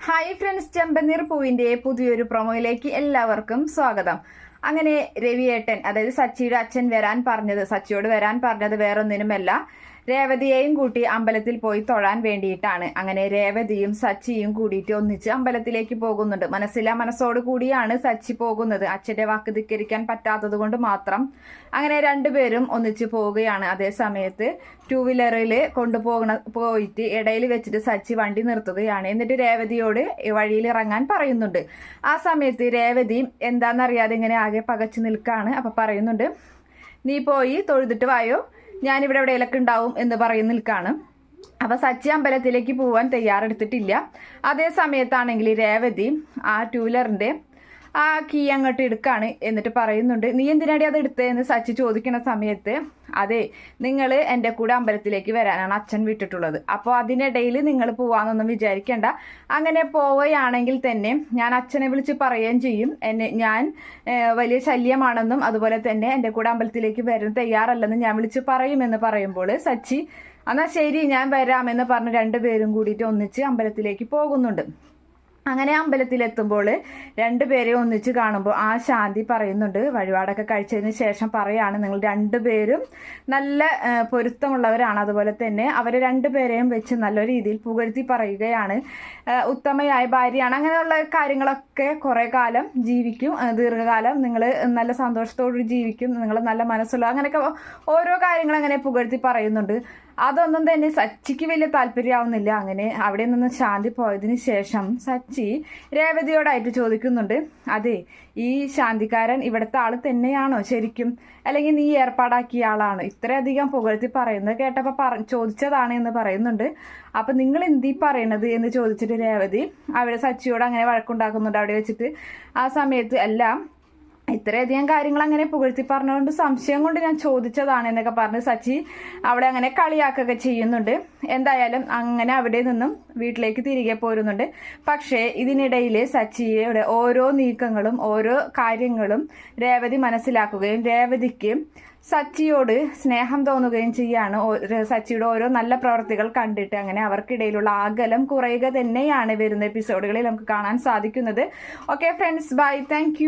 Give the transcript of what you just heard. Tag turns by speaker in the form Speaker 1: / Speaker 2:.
Speaker 1: Hi friends ചെമ്പനീർ പൂവിന്റെ പുതിയൊരു പ്രൊമോയിലേക്ക് എല്ലാവർക്കും സ്വാഗതം. അങ്ങനെ രവിയേട്ടൻ അതായത് സച്ചിയുടെ അച്ഛൻ വരാൻ പറഞ്ഞത് സച്ചിയോട് വരാൻ പറഞ്ഞത് വേറൊന്നിനുമല്ല. രേവതിയെയും കൂട്ടി അമ്പലത്തിൽ പോയി തൊഴാൻ വേണ്ടിയിട്ടാണ്. അങ്ങനെ രേവതിയും സച്ചിയും കൂടിയിട്ട് ഒന്നിച്ച് അമ്പലത്തിലേക്ക് പോകുന്നുണ്ട്. മനസ്സിലാ മനസ്സോട് കൂടിയാണ് സച്ചി പോകുന്നത്. അച്ഛന്റെ വാക്ക് ധിക്കരിക്കാൻ പറ്റാത്തത് കൊണ്ട് മാത്രം അങ്ങനെ രണ്ടുപേരും ഒന്നിച്ച് പോവുകയാണ്. അതേ സമയത്ത് ടൂ വീലറിൽ കൊണ്ടുപോകണ പോയിട്ട് ഇടയിൽ വെച്ചിട്ട് സച്ചി വണ്ടി നിർത്തുകയാണ്. എന്നിട്ട് രേവതിയോട് വഴിയിൽ ഇറങ്ങാൻ പറയുന്നുണ്ട്. ആ സമയത്ത് രേവതി എന്താണെന്നറിയാതെ ഇങ്ങനെ ആകെ പകച്ചു നിൽക്കുകയാണ് അപ്പൊ പറയുന്നുണ്ട് നീ പോയി തൊഴുതിട്ട് വായോ? ഞാനിവിടെ ഇവിടെ ഉണ്ടാവും എന്ന് പറയുന്ന നിൽക്കാണ്. അപ്പൊ സച്ചി അമ്പലത്തിലേക്ക് പോവാൻ തയ്യാറെടുത്തിട്ടില്ല. അതേ സമയത്താണെങ്കിൽ രേവതി ആ ടൂ വീലറിന്റെ ആ കീ അങ്ങോട്ട് എടുക്കാണ് എന്നിട്ട് പറയുന്നുണ്ട് നീ എന്തിനാടി അത് എടുത്തതെന്ന് സച്ചി ചോദിക്കുന്ന സമയത്ത് അതെ നിങ്ങൾ എന്റെ കൂടെ അമ്പലത്തിലേക്ക് വരാനാണ് അച്ഛൻ വിട്ടിട്ടുള്ളത്. അപ്പോൾ അതിനിടയിൽ നിങ്ങൾ പോവാന്നൊന്നും വിചാരിക്കേണ്ട. അങ്ങനെ പോവുകയാണെങ്കിൽ തന്നെ ഞാൻ അച്ഛനെ വിളിച്ച് പറയുകയും ചെയ്യും. എന്നെ ഞാൻ വലിയ ശല്യമാണെന്നും അതുപോലെ തന്നെ എന്റെ കൂടെ അമ്പലത്തിലേക്ക് വരാൻ തയ്യാറല്ലെന്നും ഞാൻ വിളിച്ച് പറയുമെന്ന് പറയുമ്പോൾ സച്ചി എന്നാൽ ശരി ഞാൻ വരാമെന്ന് പറഞ്ഞ് രണ്ടുപേരും കൂടിയിട്ട് ഒന്നിച്ച് അമ്പലത്തിലേക്ക് പോകുന്നുണ്ട്. അങ്ങനെ അമ്പലത്തിലെത്തുമ്പോൾ രണ്ടുപേരെ ഒന്നിച്ച് കാണുമ്പോൾ ആ ശാന്തി പറയുന്നുണ്ട് വഴിപാടൊക്കെ കഴിച്ചതിന് ശേഷം പറയാണ് നിങ്ങൾ രണ്ടുപേരും നല്ല പൊരുത്തമുള്ളവരാണ്. അതുപോലെ തന്നെ അവരെ രണ്ടുപേരെയും വെച്ച് നല്ല രീതിയിൽ പുകഴ്ത്തി പറയുകയാണ്. ഉത്തമയായ ഭാര്യയാണ്. അങ്ങനെയുള്ള കാര്യങ്ങളൊക്കെ കുറേ കാലം ജീവിക്കും. ദീർഘകാലം നിങ്ങൾ നല്ല സന്തോഷത്തോടെ ജീവിക്കും. നിങ്ങൾ നല്ല മനസ്സുള്ള അങ്ങനെയൊക്കെ ഓരോ കാര്യങ്ങൾ അങ്ങനെ പുകഴ്ത്തി പറയുന്നുണ്ട്. അതൊന്നും തന്നെ സച്ചിക്ക് വലിയ താല്പര്യമാവുന്നില്ല. അങ്ങനെ അവിടെ നിന്ന് ശാന്തി പോയതിന് ശേഷം സച്ചി രേവതിയോടായിട്ട് ചോദിക്കുന്നുണ്ട്. അതെ ഈ ശാന്തിക്കാരൻ ഇവിടുത്തെ ആൾ തന്നെയാണോ ശരിക്കും? അല്ലെങ്കിൽ നീ ഏർപ്പാടാക്കിയ ആളാണ്? ഇത്രയധികം പുകഴ്ത്തി പറയുന്നത് കേട്ടപ്പോൾ പറ ചോദിച്ചതാണ് എന്ന് പറയുന്നുണ്ട്. അപ്പൊ നിങ്ങൾ എന്തീ പറയണത് എന്ന് ചോദിച്ചിട്ട് രേവതി അവിടെ സച്ചിയോട് അങ്ങനെ വഴക്കുണ്ടാക്കുന്നുണ്ട്. അവിടെ വെച്ചിട്ട് ആ സമയത്ത് എല്ലാം ഇത്രയധികം കാര്യങ്ങൾ അങ്ങനെ പുകഴ്ത്തി പറഞ്ഞുകൊണ്ട് സംശയം കൊണ്ട് ഞാൻ ചോദിച്ചതാണ് എന്നൊക്കെ പറഞ്ഞ് സച്ചി അവിടെ അങ്ങനെ കളിയാക്കുകയൊക്കെ ചെയ്യുന്നുണ്ട്. എന്തായാലും അങ്ങനെ അവിടെ നിന്നും വീട്ടിലേക്ക് തിരികെ പോരുന്നുണ്ട്. പക്ഷേ ഇതിനിടയിൽ സച്ചിയുടെ ഓരോ നീക്കങ്ങളും ഓരോ കാര്യങ്ങളും രേവതി മനസ്സിലാക്കുകയും രേവതിക്ക് സച്ചിയോട് സ്നേഹം തോന്നുകയും ചെയ്യാണ്. സച്ചിയുടെ ഓരോ നല്ല പ്രവർത്തികൾ കണ്ടിട്ട് അങ്ങനെ അവർക്കിടയിലുള്ള അകലം കുറയുക തന്നെയാണ് വരുന്ന എപ്പിസോഡുകളിൽ നമുക്ക് കാണാൻ സാധിക്കുന്നത്. Okay friends bye thank